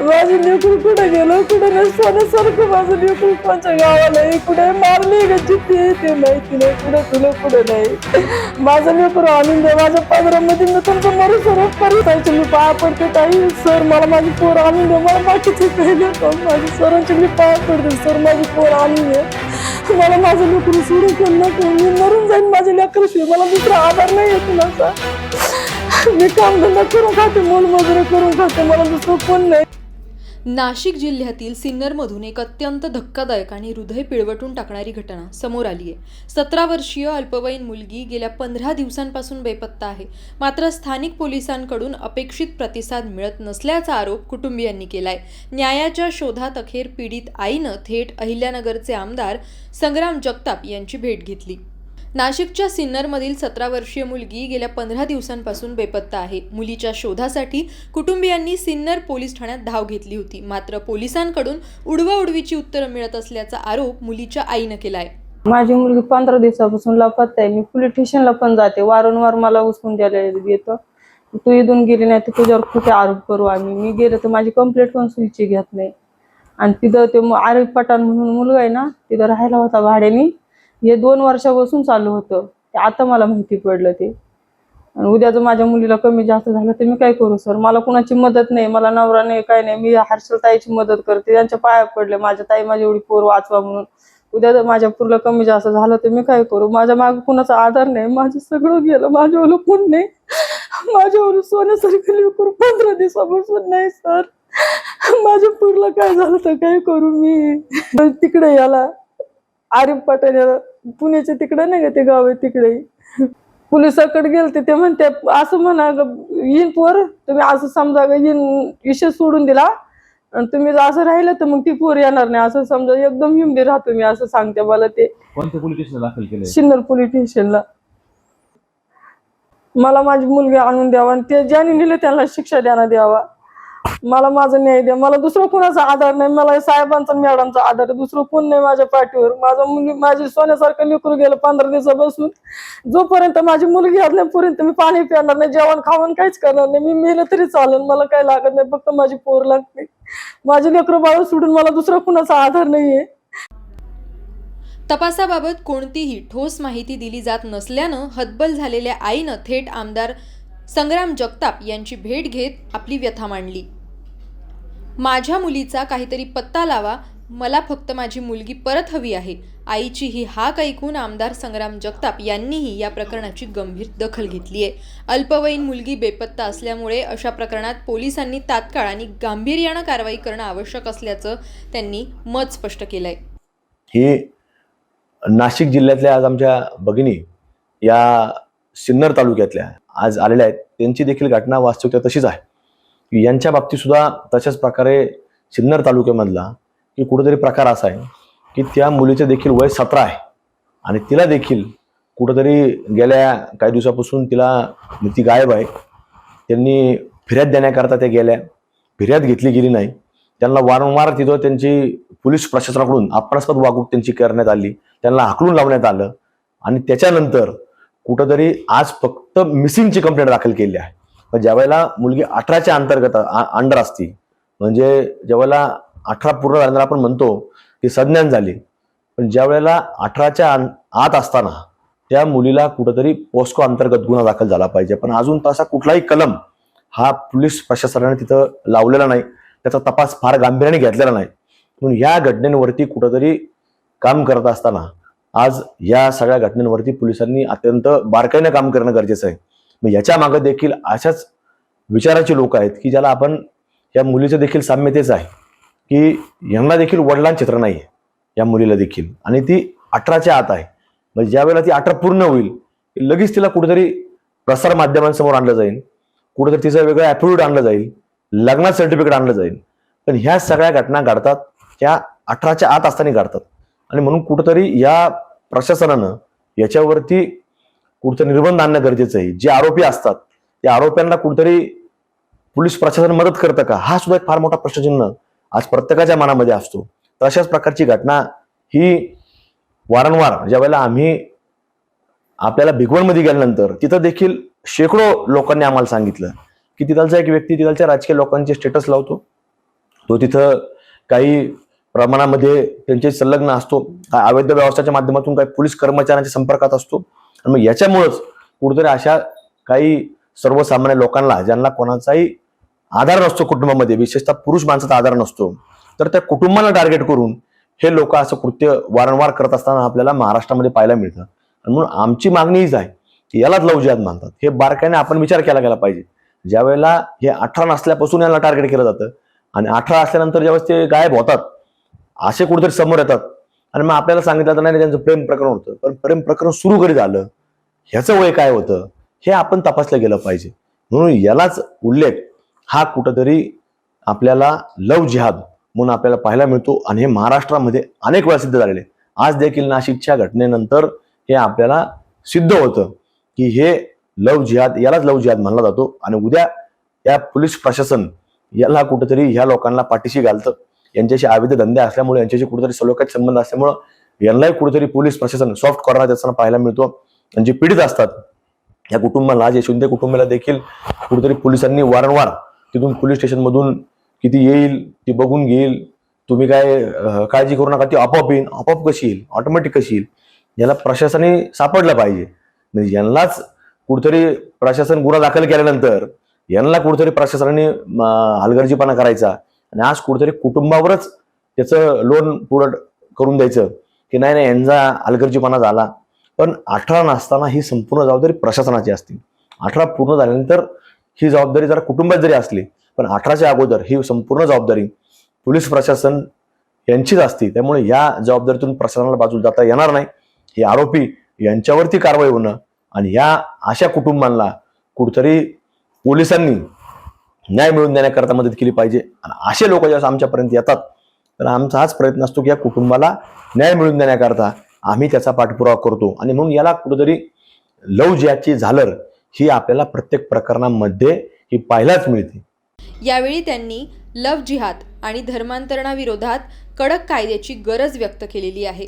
माझं लेकरू कुठे गेलं? कुठे नाही सारखं माझं लेकरू कोणच्या गावाला आहे. कुठे मारली का जिथे ते माहिती नाही. कुठे तुला कुठे नाही. माझं लेकरू आणून दे. माझ्या पदरामध्ये मी तुमचं मरू सर्व परिसायचे मी पाया पडते ताई. सर मला माझी पोर आणून दे. मला बाकीचे काही नको माझ्या सरांचे मी पाया पडते. सर माझी पोर आणून दे. मला माझं लेकरू सोडून केलं नको मी मरून जाईन माझ्या लेकराशिवाय. मला दुसरा आधार नाही आहे कुणाचा. मी कामधंदा करून खाते. मोलमजुरी करून खाते. मला दुसरं कोण नाही. नाशिक जिल्ह्यातील सिन्नरमधून एक अत्यंत धक्कादायक आणि हृदय पिळवटून टाकणारी घटना समोर आली आहे. सतरा वर्षीय अल्पवयीन मुलगी गेल्या पंधरा दिवसांपासून बेपत्ता आहे. मात्र स्थानिक पोलिसांकडून अपेक्षित प्रतिसाद मिळत नसल्याचा आरोप कुटुंबियांनी केलाय. न्यायाच्या शोधात अखेर पीडित आईनं थेट अहिल्यानगरचे आमदार संग्राम जगताप यांची भेट घेतली. नाशिकच्या सिन्नरमधील सतरा वर्षीय मुलगी गेल्या पंधरा दिवसांपासून बेपत्ता आहे. मुलीच्या शोधासाठी कुटुंबियांनी सिन्नर पोलीस ठाण्यात धाव घेतली होती. मात्र पोलिसांकडून उडवाउडवीची उत्तरं मिळत असल्याचा आरोप मुलीच्या आईनं केलाय. माझी मुलगी पंधरा दिवसापासून लापात आहे. मी पोलीस स्टेशनला पण जाते. वारंवार मला उचलून द्यायला येतो. तू इथून गेली नाही तर तुझ्यावर कुठे आरोप करू आम्ही? मी गेले तर माझी कंप्लेंट पण सुईची घेत नाही. आणि तिथं ते आरोप आरिफ पठाण म्हणून मुलगा आहे ना तिथं राहायला होता भाड्याने. हे दोन वर्षापासून चालू होतं. ते आता मला माहिती पडलं ते. आणि उद्या जर माझ्या मुलीला कमी जास्त झालं तर मी काय करू सर? मला कुणाची मदत नाही मला नवरा नाही काय नाही. मी हर्षल ताईची मदत करते. त्यांच्या पाया पडले. माझ्या ताई माझी एवढी पोर वाचवा म्हणून. उद्या जर माझ्या पुरला कमी जास्त झालं तर मी काय करू? माझ्या माग कुणाचा आधार नाही. माझं सगळं गेलं. माझ्यावर कोण नाही? माझ्यावर सोन्यासारखं लेकरू पंधरा दिवसापासून नाही सर. माझ्या पुरला काय झालं तर काय करू मी? तिकडे याला. आरिफ पटेल पुण्याच्या तिकडे नाही का ते गाव आहे तिकडे? पोलिसाकडे गेलते ते म्हणते असं म्हणा येईन पोर. तुम्ही असं समजा ग येईन विषय सोडून दिला. आणि तुम्ही जर असं राहिलं तर मग ती पोर येणार नाही. असं समजा एकदम हिंदी राहतो मी असं सांगते मला ते. कोणत्या पोलीस स्टेशनला दाखल केलंय? सिन्नर पोलीस स्टेशनला. मला माझी मुलगी आणून द्यावा आणि ते ज्याने नेलं त्याला शिक्षा द्याना द्यावा. मला माझा न्याय द्या. मला दुसरा कुणाचा आधार नाही. मला साहेबांचा मॅडमचा आधार आहे. दुसरं कोण नाही माझ्या पाठीवर. माझा मुलगी माझी सोन्यासारखं निकरू गेलं पंधरा दिवसापासून जोपर्यंत माझी मुलगी आत नाहीपर्यंत मी पाणी पिणार नाही जेवण खावण काहीच करणार नाही. मी मेलं तरी चालेल. मला काही लागत नाही. फक्त माझी पोर लागते. माझी लेकरं बाळ सोडून मला दुसरा कुणाचा आधार नाहीये. तपासाबाबत कोणतीही ठोस माहिती दिली जात नसल्यानं हतबल झालेल्या आईनं थेट आमदार संग्राम जगताप यांची भेट घेत आपली व्यथा मांडली. माझ्या मुलीचा काहीतरी पत्ता लावा मला फक्त माझी मुलगी परत हवी आहे. आईची ही हाक ऐकून आमदार संग्राम जगताप यांनीही या प्रकरणाची गंभीर दखल घेतली आहे अल्पवयीन मुलगी बेपत्ता असल्यामुळे अशा प्रकरणात पोलिसांनी तात्काळ आणि गांभीर्यानं कारवाई करणं आवश्यक असल्याचं त्यांनी मत स्पष्ट केलंय. ही नाशिक जिल्ह्यातल्या आज आमच्या भगिनी या सिन्नर तालुक्यातल्या आज आलेल्या आहेत त्यांची देखील घटना वास्तविकता तशीच आहे. की यांच्या बाबतीत सुद्धा तशाच प्रकारे सिन्नर तालुक्यामधला की कुठेतरी प्रकार असा आहे की त्या मुलीचे देखील वय सतरा आहे आणि तिला देखील कुठंतरी गेल्या काही दिवसापासून तिला ती गायब आहे. त्यांनी फिर्याद देण्याकरता त्या गेल्या फिर्याद घेतली गेली नाही. त्यांना वारंवार तिथं त्यांची पोलीस प्रशासनाकडून अपरास्पद वागणूक त्यांची करण्यात आली त्यांना हाकलून लावण्यात आलं आणि त्याच्यानंतर कुठंतरी आज फक्त मिसिंगची कंप्लेंट दाखल केली आहे. ज्यावेळेला मुलगी अठराच्या अंतर्गत अंडर असती म्हणजे ज्यावेळेला अठरा पूर्ण झाल्यानंतर आपण म्हणतो की संज्ञान झाली पण ज्या वेळेला अठराच्या आत असताना त्या मुलीला कुठंतरी पोस्को अंतर्गत गुन्हा दाखल झाला पाहिजे. पण अजून तसा कुठलाही कलम हा पोलीस प्रशासनाने तिथं लावलेला नाही. त्याचा तपास फार गांभीर्याने घेतलेला नाही. म्हणून ह्या घटनेवरती कुठंतरी काम करत असताना आज या सगळ्या घटनेवरती पोलिसांनी अत्यंत बारकाईनं काम करणं गरजेचं आहे. मग याच्या मागे देखील अशाच विचाराचे लोक आहेत की ज्याला आपण या मुलीचं देखील साम्यतेच आहे की यांना देखील वडिलांचे चित्र नाही आहे या मुलीला देखील. आणि ती अठराच्या आत आहे. म्हणजे ज्या वेळेला ती अठरा पूर्ण होईल की लगेच तिला कुठेतरी प्रसार माध्यमांसमोर आणलं जाईल कुठेतरी तिचं वेगळं ॲफिडेविट आणलं जाईल लग्नात सर्टिफिकेट आणलं जाईल. पण ह्या सगळ्या घटना घडतात त्या अठराच्या आत असताना घडतात. आणि म्हणून कुठंतरी या प्रशासनानं याच्यावरती कुठचं निर्बंध आणणं गरजेचं आहे. जे आरोपी असतात त्या आरोप्यांना कुठंतरी पोलीस प्रशासन मदत करतं का? हा सुद्धा एक फार मोठा प्रश्नचिन्ह आज प्रत्येकाच्या मनामध्ये असतो. तर अशाच प्रकारची घटना ही वारंवार ज्यावेळेला आम्ही आपल्याला भिगवणमध्ये गेल्यानंतर तिथं देखील शेकडो लोकांनी आम्हाला सांगितलं की तिथलचा एक व्यक्ती तिथलच्या राजकीय लोकांचे स्टेटस लावतो. तो तिथं काही प्रमाणामध्ये त्यांचे संलग्न असतो काय अवैध व्यवस्थेच्या माध्यमातून काही पोलीस कर्मचाऱ्यांच्या संपर्कात असतो. आणि मग याच्यामुळंच कुठेतरी अशा काही सर्वसामान्य लोकांना ज्यांना कोणाचाही आधार नसतो कुटुंबामध्ये विशेषतः पुरुष माणसाचा आधार नसतो तर त्या कुटुंबाला टार्गेट करून हे लोक असं कृत्य वारंवार करत असताना आपल्याला महाराष्ट्रामध्ये पाहायला मिळतं. आणि म्हणून आमची मागणी हीच आहे की यालाच लव जिहाद मानतात. हे बारकाईने आपण विचार केला गेला पाहिजे. ज्यावेळेला हे अठरा नसल्यापासून यांना टार्गेट केलं जातं आणि अठरा असल्यानंतर ज्यावेळेस ते गायब होतात असे कुठेतरी समोर येतात. आणि मग आपल्याला सांगितलं तर नाही त्यांचं प्रेम प्रकरण होतं. पण प्रेम प्रकरण सुरू कधी झालं? ह्याचं वय काय होतं? हे आपण तपासलं गेलं पाहिजे. म्हणून यालाच उल्लेख हा कुठंतरी आपल्याला लव जिहाद म्हणून आपल्याला पाहायला मिळतो आणि हे महाराष्ट्रामध्ये अनेक वेळा सिद्ध झालेले. आज देखील नाशिकच्या घटनेनंतर हे आपल्याला सिद्ध होतं की हे लव जिहाद यालाच लव जिहाद मानला जातो. आणि उद्या या पोलीस प्रशासन याला कुठंतरी ह्या लोकांना पाठीशी घालतं. यांच्याशी अवैध धंदे असल्यामुळे यांच्याशी कुठेतरी सलोख्यात संबंध असल्यामुळं यांनाही कुठेतरी पोलीस प्रशासन सॉफ्ट कॉर्नर असताना पाहायला मिळतो. आणि जे पीडित असतात या कुटुंबाला जे शिंदे कुटुंबाला देखील कुठेतरी पोलिसांनी वारंवार तिथून पोलीस स्टेशनमधून किती येईल ती बघून घेईल. तुम्ही काय काळजी करू नका ती आपोआप येईल आपोआप कशी येईल ऑटोमॅटिक कशी येईल याला प्रशासने सापडलं पाहिजे. म्हणजे यांनाच कुठेतरी प्रशासन गुन्हा दाखल केल्यानंतर यांना कुठेतरी प्रशासनाने हलगर्जीपणा करायचा. आणि आज कुठेतरी कुटुंबावरच त्याचं लोन पुरं करून द्यायचं की नाही नाही यांचा अलगर्जीपणा झाला. पण अठरा नसताना ही संपूर्ण जबाबदारी प्रशासनाची असते. अठरा पूर्ण झाल्यानंतर ही जबाबदारी जरा कुटुंबात जरी असली पण अठराच्या अगोदर ही संपूर्ण जबाबदारी पोलीस प्रशासन यांचीच असते. त्यामुळे या जबाबदारीतून प्रशासनाला बाजूला जाता येणार नाही. हे आरोपी यांच्यावरती कारवाई होणं आणि या अशा कुटुंबांना कुठतरी पोलिसांनी न्याय मिळवून देण्याकरता मदत केली पाहिजे. आणि असे लोक जेव्हा आमच्यापर्यंत येतात तर आमचा हाच प्रयत्न असतो की या कुटुंबाला न्याय मिळवून देण्याकरता आम्ही त्याचा पाठपुरावा करतो. आणि म्हणून याला कुठंतरी लव ज्याची झालर ही आपल्याला प्रत्येक प्रकरणामध्ये ही पाहायलाच मिळते. यावेळी त्यांनी लव जिहाद आणि धर्मांतरणाविरोधात कडक कायद्याची गरज व्यक्त केलेली आहे.